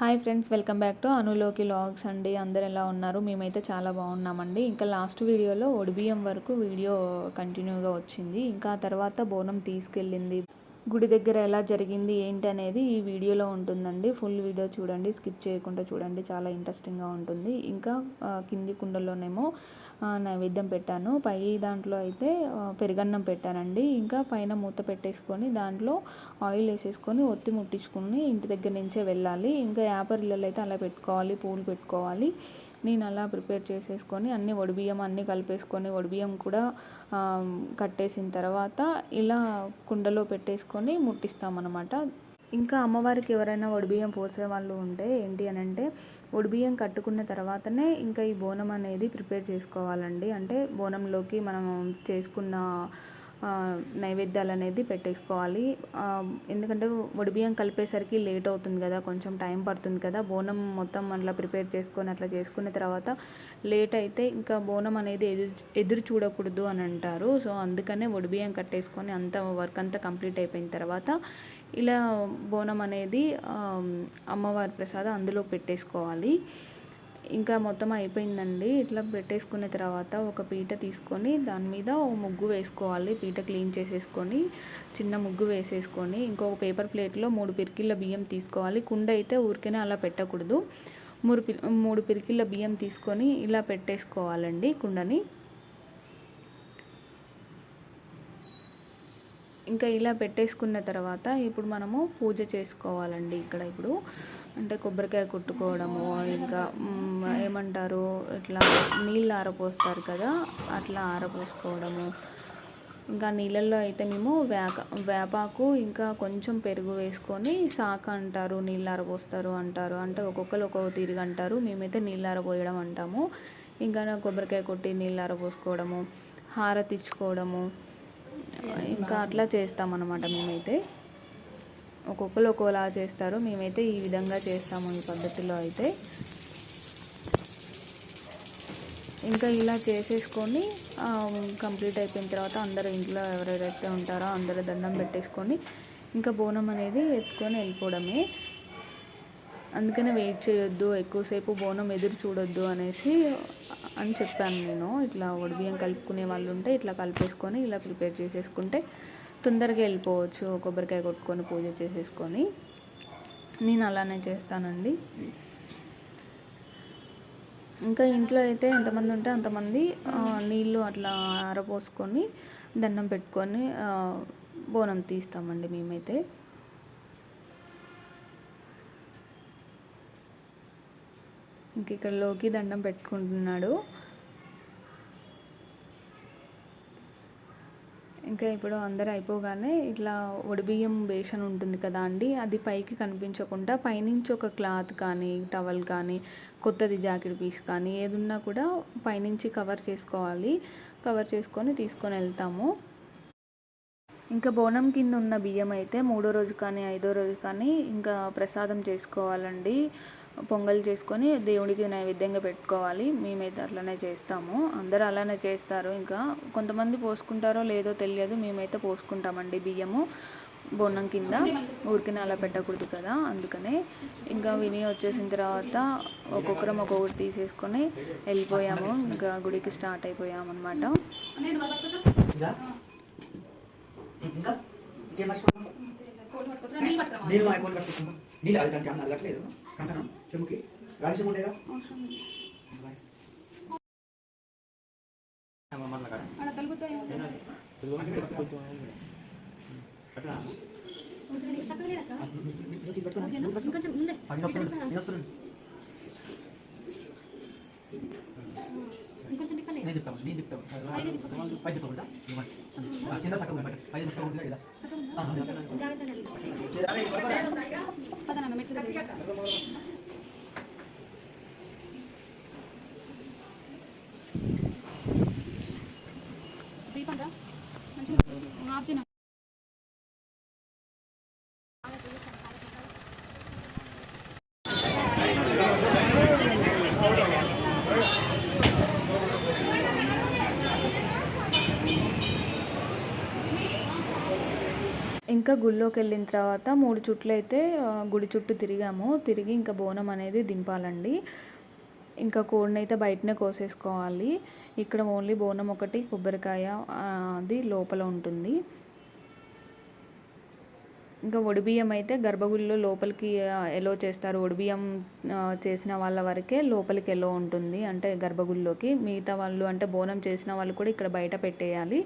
Hi friends welcome back to అనులోకి logs అండి. అందరు ఎలా ఉన్నారు? మేమైతే చాలా బాగున్నామండి. ఇంకా లాస్ట్ వీడియోలో ఒడిబియ్యం వరకు వీడియో కంటిన్యూగా వచ్చింది. ఇంకా తర్వాత బోనం తీసుకెళ్ళింది. గుడి దగ్గర ఎలా జరిగింది ఏంటి అనేది ఈ వీడియోలో ఉంటుందండి. ఫుల్ వీడియో చూడండి స్కిప్ చేయకుండా చూడండి. చాలా ఇంట్రెస్టింగ్గా ఉంటుంది. ఇంకా కింది కుండలోనేమో నైవేద్యం పెట్టాను. పై దాంట్లో అయితే పెరుగన్నం పెట్టానండి. ఇంకా పైన మూత పెట్టేసుకొని దాంట్లో ఆయిల్ వేసేసుకొని ఒత్తి ముట్టించుకుని ఇంటి దగ్గర నుంచే వెళ్ళాలి. ఇంకా యాపరిల్లలు అయితే అలా పెట్టుకోవాలి పూలు పెట్టుకోవాలి. నేను అలా ప్రిపేర్ చేసేసుకొని అన్ని వడిబియ్యం అన్నీ కలిపేసుకొని వడిబియ్యం కూడా కట్టేసిన తర్వాత ఇలా కుండలో పెట్టేసుకొని ముట్టిస్తామన్నమాట. ఇంకా అమ్మవారికి ఎవరైనా వడిబియ్యం పోసే వాళ్ళు ఉంటే ఏంటి అని అంటే వడిబియ్యం కట్టుకున్న తర్వాతనే ఇంకా ఈ బోనం అనేది ప్రిపేర్ చేసుకోవాలండి. అంటే బోనంలోకి మనం చేసుకున్న నైవేద్యాలు అనేది పెట్టేసుకోవాలి. ఎందుకంటే వడిబియ్యం కలిపేసరికి లేట్ అవుతుంది కదా కొంచెం టైం పడుతుంది కదా. బోనం మొత్తం అట్లా ప్రిపేర్ చేసుకొని అట్లా చేసుకున్న తర్వాత లేట్ అయితే ఇంకా బోనం అనేది ఎదురు ఎదురు చూడకూడదు అని అంటారు. సో అందుకనే వడిబియ్యం కట్టేసుకొని అంత వర్క్ అంతా కంప్లీట్ అయిపోయిన తర్వాత ఇలా బోనం అనేది అమ్మవారి ప్రసాదం అందులో పెట్టేసుకోవాలి. ఇంకా మొత్తం అయిపోయిందండి. ఇట్లా పెట్టేసుకున్న తర్వాత ఒక పీట తీసుకొని దాని మీద ఒక ముగ్గు వేసుకోవాలి. పీట క్లీన్ చేసేసుకొని చిన్న ముగ్గు వేసేసుకొని ఇంకొక పేపర్ ప్లేట్లో మూడు పిరికిళ్ళ బియ్యం తీసుకోవాలి. కుండ అయితే ఊరికేనే అలా పెట్టకూడదు. మూడు పి మూడు పిరికిళ్ళ బియ్యం తీసుకొని ఇలా పెట్టేసుకోవాలండి కుండని. ఇంకా ఇలా పెట్టేసుకున్న తర్వాత ఇప్పుడు మనము పూజ చేసుకోవాలండి ఇక్కడ ఇప్పుడు. అంటే కొబ్బరికాయ కొట్టుకోవడము ఇంకా ఏమంటారు ఇట్లా నీళ్ళు ఆరపోస్తారు కదా అట్లా ఆరపోసుకోవడము. ఇంకా నీళ్ళల్లో అయితే మేము వేక వేపాకు ఇంకా కొంచెం పెరుగు వేసుకొని సాక అంటారు నీళ్ళు ఆరపోస్తారు అంటారు. అంటే ఒక్కొక్కరు ఒక్కొక్క తీరుగా అంటారు. మేమైతే నీళ్ళు ఆరపోయడం అంటాము. ఇంకా కొబ్బరికాయ కొట్టి నీళ్ళు ఆరపోసుకోవడము హారతి ఇచ్చుకోవడము. ఇంకా అట్లా చేస్తామన్నమాట మేమైతే. ఒక్కొక్కరు ఒక్కోలా చేస్తారు. మేమైతే ఈ విధంగా చేస్తాము ఈ పద్ధతిలో అయితే. ఇంకా ఇలా చేసేసుకొని కంప్లీట్ అయిపోయిన తర్వాత అందరూ ఇంట్లో ఎవరెవరైతే ఉంటారో అందరూ దండం పెట్టేసుకొని ఇంకా బోనం అనేది ఎత్తుకొని వెళ్ళిపోవడమే. అందుకనే వెయిట్ చేయొద్దు ఎక్కువసేపు బోనం ఎదురు చూడొద్దు అనేసి అని చెప్పాను నేను. ఇట్లా వడిబియ్యం కలుపుకునే వాళ్ళు ఉంటే ఇట్లా కలిపేసుకొని ఇలా ప్రిపేర్ చేసేసుకుంటే తొందరగా వెళ్ళిపోవచ్చు. కొబ్బరికాయ కొట్టుకొని పూజ చేసేసుకొని. నేను అలానే చేస్తానండి. ఇంకా ఇంట్లో అయితే ఎంతమంది ఉంటే అంతమంది నీళ్ళు అట్లా ఆరపోసుకొని దండం పెట్టుకొని బోనం తీస్తామండి మేమైతే. ఇంక ఇక్కడ లోకి దండం పెట్టుకుంటున్నాడు. ఇంకా ఇప్పుడు అందరు అయిపోగానే ఇట్లా ఒడిబియ్యం బేషన్ ఉంటుంది కదా అండి అది పైకి కనిపించకుండా పైనుంచి ఒక క్లాత్ కానీ టవల్ కానీ కొత్తది జాకెట్ పీస్ కానీ ఏదున్నా కూడా పైనుంచి కవర్ చేసుకోవాలి. కవర్ చేసుకొని తీసుకొని వెళ్తాము. ఇంకా బోనం కింద ఉన్న బియ్యం అయితే మూడో రోజు కానీ ఐదో రోజు కానీ ఇంకా ప్రసాదం చేసుకోవాలండి. పొంగల్ చేసుకొని దేవుడికి నైవేద్యంగా పెట్టుకోవాలి. మేమైతే అట్లనే చేస్తాము. అందరూ అలానే చేస్తారు. ఇంకా కొంతమంది పోసుకుంటారో లేదో తెలియదు. మేమైతే పోసుకుంటామండి బియ్యము బోనం కింద. ఊరికినే అలా పెట్టకూడదు కదా అందుకనే. ఇంకా విని వచ్చేసిన తర్వాత ఒక్కొక్కరం ఒక్కొక్కటి తీసేసుకొని వెళ్ళిపోయాము. ఇంకా గుడికి స్టార్ట్ అయిపోయాము అనమాట నీళ్ళు అది దానికి అన్న అలగట్లేదు కంకణం చెముకి. రావిషం ఉండేగా మమ్మల్ని కాడ. ఇంకొంచెం ఇక్కడ నేను చెప్తాను నేను చెప్తాను పై చెప్తా కింద సగం పై చెప్తా ఉంటుంది కదా పదనమ్మ మెట్లు దీపం రా మంచిగా ఆప్షన్ ఇంకా గుళ్ళోకి వెళ్ళిన తర్వాత మూడు చుట్లు అయితే గుడి చుట్టూ తిరిగాము. తిరిగి ఇంకా బోనం అనేది దింపాలండి. ఇంకా కోడిని అయితే బయటనే కోసేసుకోవాలి. ఇక్కడ ఓన్లీ బోనం ఒకటి కొబ్బరికాయ అది లోపల ఉంటుంది. ఇంకా ఒడిబియ్యం అయితే గర్భగుడిలో లోపలికి ఎలో చేస్తారు. ఒడిబియ్యం చేసిన వాళ్ళ వరకే లోపలికి ఎలో ఉంటుంది. అంటే గర్భగుడిలోకి మిగతా వాళ్ళు అంటే బోనం చేసిన వాళ్ళు కూడా ఇక్కడ బయట పెట్టేయాలి.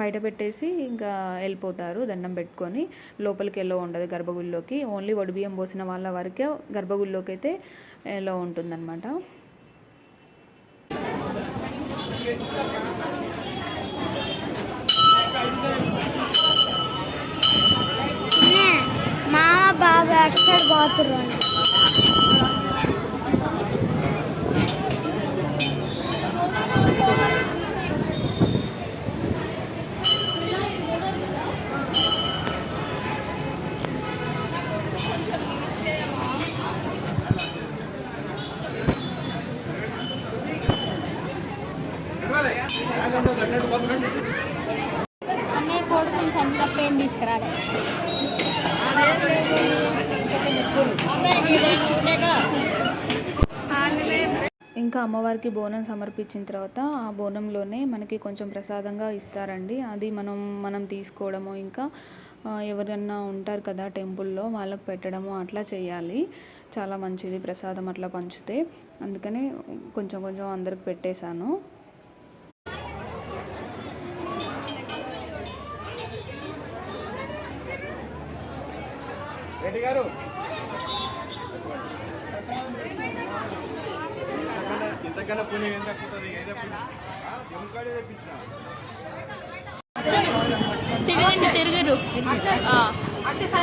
బయట పెట్టేసి ఇంకా వెళ్ళిపోతారు దండం పెట్టుకొని. లోపలికి ఎలో ఉండదు గర్భగుడిలోకి. ఓన్లీ ఒడిబియ్యం పోసిన వాళ్ళ వరకే గర్భగుడిలోకి అయితే ఎలో ఉంటుందన్నమాట. बैक साइड बहुत रोन। ఇంకా అమ్మవారికి బోనం సమర్పించిన తర్వాత ఆ బోనంలోనే మనకి కొంచెం ప్రసాదంగా ఇస్తారండి. అది మనం మనం తీసుకోవడము ఇంకా ఎవరన్నా ఉంటారు కదా టెంపుల్లో వాళ్ళకి పెట్టడము అట్లా చేయాలి. చాలా మంచిది ప్రసాదం అట్లా పంచితే. అందుకని కొంచెం కొంచెం అందరికి పెట్టేశాను. రెడ్డి గారు. ఇంతకన్నా పుణ్యం ఏం తగ్గుతుంది ఏదే పుణ్యం ఎముకాడే తెప్పించిన తిరగండి తిరగరు అయితే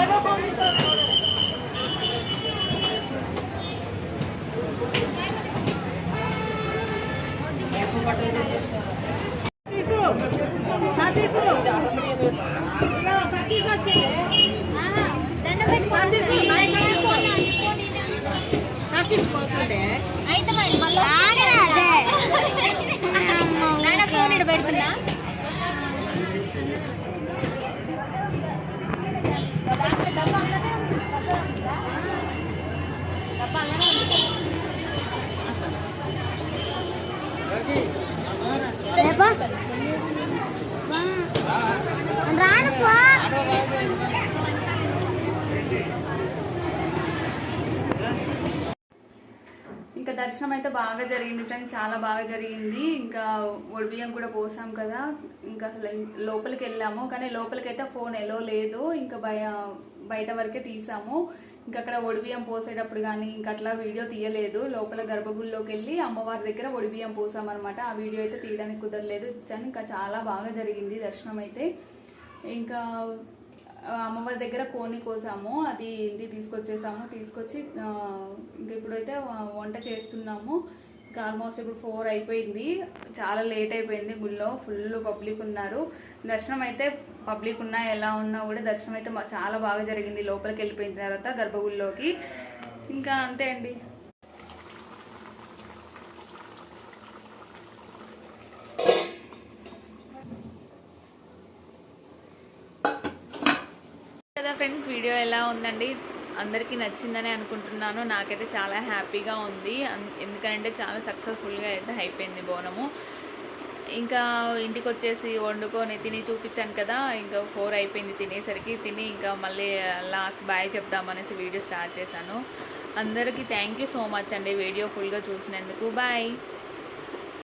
Thank you. దర్శనం అయితే బాగా జరిగింది ఫ్రెండ్ చాలా బాగా జరిగింది. ఇంకా ఒడిబియ్యం కూడా పోసాం కదా. ఇంకా లోపలికి వెళ్ళాము. కానీ లోపలికి అయితే ఫోన్ ఎలో లేదు. ఇంకా బయ బయట వరకే తీసాము. ఇంకా అక్కడ ఒడిబియ్యం పోసేటప్పుడు కానీ ఇంకా అట్లా వీడియో తీయలేదు. లోపల గర్భగుడిలోకి వెళ్ళి అమ్మవారి దగ్గర ఒడిబియ్యం పోసామన్నమాట. ఆ వీడియో అయితే తీయడానికి కుదరలేదు. ఇచ్చాను. ఇంకా చాలా బాగా జరిగింది దర్శనం అయితే. ఇంకా అమ్మవారి దగ్గర కోని కోసాము. అది ఇంటికి తీసుకొచ్చేసాము. తీసుకొచ్చి ఇంకా ఇప్పుడైతే వంట చేస్తున్నాము. ఇంకా ఆల్మోస్ట్ ఇప్పుడు ఫోర్ అయిపోయింది. చాలా లేట్ అయిపోయింది గుళ్ళో. ఫుల్ పబ్లిక్ ఉన్నారు. దర్శనం అయితే పబ్లిక్ ఉన్నా ఎలా ఉన్నా కూడా దర్శనం అయితే చాలా బాగా జరిగింది. లోపలికి వెళ్ళిపోయిన తర్వాత గర్భగుడిలోకి. ఇంకా అంతే అండి. కదా ఫ్రెండ్స్ వీడియో ఎలా ఉందండి? అందరికీ నచ్చిందని అనుకుంటున్నాను. నాకైతే చాలా హ్యాపీగా ఉంది. ఎందుకంటే చాలా సక్సెస్ఫుల్గా అయితే అయిపోయింది బోనము. ఇంకా ఇంటికి వచ్చేసి వండుకొని తిని చూపించాను కదా ఇంకా ఫోర్ అయిపోయింది తినేసరికి. తిని ఇంకా మళ్ళీ లాస్ట్ బాయ్ చెప్దామనేసి వీడియో స్టార్ట్ చేశాను. అందరికీ థ్యాంక్ యూ సో మచ్ అండి. వీడియో ఫుల్గా చూసినందుకు. బాయ్